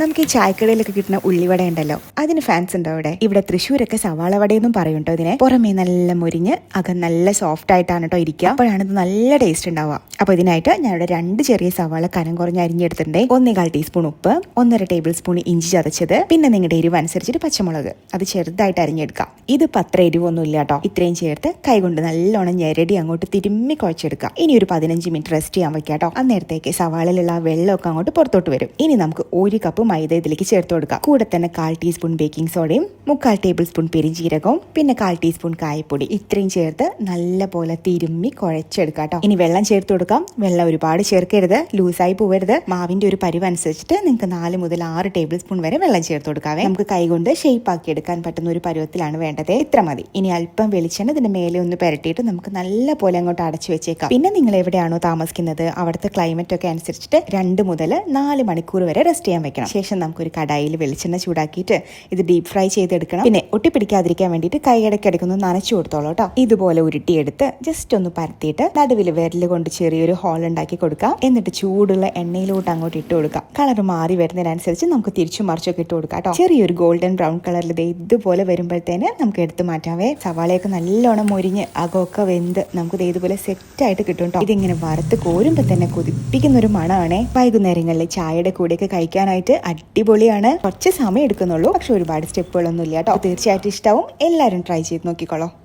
നമുക്ക് ഈ ചായക്കടയിലൊക്കെ കിട്ടുന്ന ഉള്ളിവട ഉണ്ടല്ലോ അതിന് ഫാൻസ് ഉണ്ടോ ഇവിടെ ഇവിടെ തൃശ്ശൂരൊക്കെ സവാള വടയെന്നും പറയും കേട്ടോ ഇതിനെ? പുറമേ നല്ല മുരിഞ്ഞ് അകം നല്ല സോഫ്റ്റ് ആയിട്ടാണ് കേട്ടോ ഇരിക്കുക അപ്പോഴാണ് ഇത് നല്ല ടേസ്റ്റ് ഉണ്ടാവുക. അപ്പോൾ ഇതിനായിട്ട് ഇവിടെ രണ്ട് ചെറിയ സവാള കനം കുറഞ്ഞ് അരിഞ്ഞെടുത്തിട്ടുണ്ട്. ഒന്നേകാൽ ടീസ്പൂൺ ഉപ്പ് ഒന്നര ടേബിൾ സ്പൂൺ ഇഞ്ചി ചതച്ചത് പിന്നെ നിങ്ങളുടെ എരിവ് അനുസരിച്ചിട്ട് പച്ചമുളക്. അത് ചെറുതായിട്ട് അരിഞ്ഞെടുക്കാം. ഇത് പത്ര എരിവൊന്നും ഇല്ല കേട്ടോ ഇത്രയും ചേർത്ത് കൈകൊണ്ട് നല്ലോണം ഞെരടി അങ്ങോട്ട് തിരുമ്മി കുഴച്ചെടുക്കാം ഇനി ഒരു പതിനഞ്ച് മിനിറ്റ് റെസ്റ്റ് ചെയ്യാൻ വെക്കാം കേട്ടോ അന്നേരത്തേക്ക് സവാളയിലുള്ള വെള്ളമൊക്കെ അങ്ങോട്ട് പുറത്തോട്ട് വരും. ഇനി നമുക്ക് ഒരു കപ്പ് മൈദ ഇതിലേക്ക് ചേർത്ത് കൊടുക്കുക കൂടെ തന്നെ കാൽ ടീസ്പൂൺ ബേക്കിംഗ് സോഡയും മുക്കാൽ ടേബിൾ സ്പൂൺ പെരിഞ്ചീരകവും പിന്നെ കാൽ ടീസ്പൂൺ കായപ്പൊടി. ഇത്രയും ചേർത്ത് നല്ല പോലെ തിരുമ്മി കുഴച്ചെടുക്കാം കേട്ടോ ഇനി വെള്ളം ചേർത്ത് കൊടുക്കാം. വെള്ളം ഒരുപാട് ചേർക്കരുത്. ലൂസായി പോവരുത്. മാവിന്റെ ഒരു പരിവ് അനുസരിച്ചിട്ട് നിങ്ങൾക്ക് നാല് മുതൽ ആറ് ടേബിൾ സ്പൂൺ വരെ വെള്ളം ചേർത്ത് കൊടുക്കാവേ. നമുക്ക് കൈകൊണ്ട് ഷേപ്പ് ആക്കി എടുക്കാൻ പറ്റുന്ന ഒരു പരുവത്തിലാണ് വേണ്ടത്. ഇത്ര മതി. ഇനി അല്പം വെളിച്ചെണ്ണ ഇതിന്റെ മേലെ ഒന്ന് പുരട്ടിയിട്ട് നമുക്ക് നല്ല പോലെ അങ്ങോട്ട് അടച്ചു വെച്ചേക്കാം. പിന്നെ നിങ്ങൾ എവിടെയാണോ താമസിക്കുന്നത് അവിടുത്തെ ക്ലൈമറ്റ് ഒക്കെ അനുസരിച്ചിട്ട് രണ്ട് മുതൽ നാല് മണിക്കൂർ വരെ റെസ്റ്റ് ചെയ്യാൻ വെക്കണം. ശേഷം നമുക്കൊരു കടായിൽ വെളിച്ചെണ്ണ ചൂടാക്കിയിട്ട് ഇത് ഡീപ് ഫ്രൈ ചെയ്തെടുക്കണം. പിന്നെ ഒട്ടിപ്പിടിക്കാതിരിക്കാൻ വേണ്ടിയിട്ട് കൈയിടയ്ക്കിടയ്ക്കൊന്ന് നനച്ചു കൊടുത്തോളൂ കേട്ടോ. ഇതുപോലെ ഉരുട്ടിയെടുത്ത് ജസ്റ്റ് ഒന്ന് പരത്തിയിട്ട് നടുവിൽ വിരൽ കൊണ്ട് ചെറിയൊരു ഹോൾ ഉണ്ടാക്കി കൊടുക്കാം. എന്നിട്ട് ചൂടുള്ള എണ്ണയിലോട്ട് അങ്ങോട്ട് ഇട്ട് കൊടുക്കാം. കളർ മാറി വരുന്നതിനനുസരിച്ച് നമുക്ക് തിരിച്ചു മറിച്ചൊക്കെ ഇട്ട് കൊടുക്കാം കേട്ടോ. ചെറിയൊരു ഗോൾഡൻ ബ്രൗൺ കളറിൽ ഇതുപോലെ വരുമ്പോഴത്തേന് നമുക്ക് എടുത്ത് മാറ്റാവേ സവാളയൊക്കെ നല്ലോണം മൊരിഞ്ഞ് അകമൊക്കെ വെന്ത് നമുക്ക് ഇതുപോലെ സെറ്റ് ആയിട്ട് കിട്ടും കേട്ടോ. ഇതിങ്ങനെ വറുത്ത് കോരുമ്പോൾ തന്നെ കൊതിപ്പിക്കുന്ന ഒരു മണമാണേ വൈകുന്നേരങ്ങളിൽ ചായയുടെ കൂടെയൊക്കെ കഴിക്കാനായിട്ട് അടിപൊളിയാണ്. കുറച്ച് സമയം എടുക്കുന്നുള്ളൂ. പക്ഷെ ഒരുപാട് സ്റ്റെപ്പുകളൊന്നും ഇല്ല കേട്ടോ. തീർച്ചയായിട്ടും ഇഷ്ടാവും. എല്ലാവരും ട്രൈ ചെയ്ത് നോക്കിക്കോളൂ.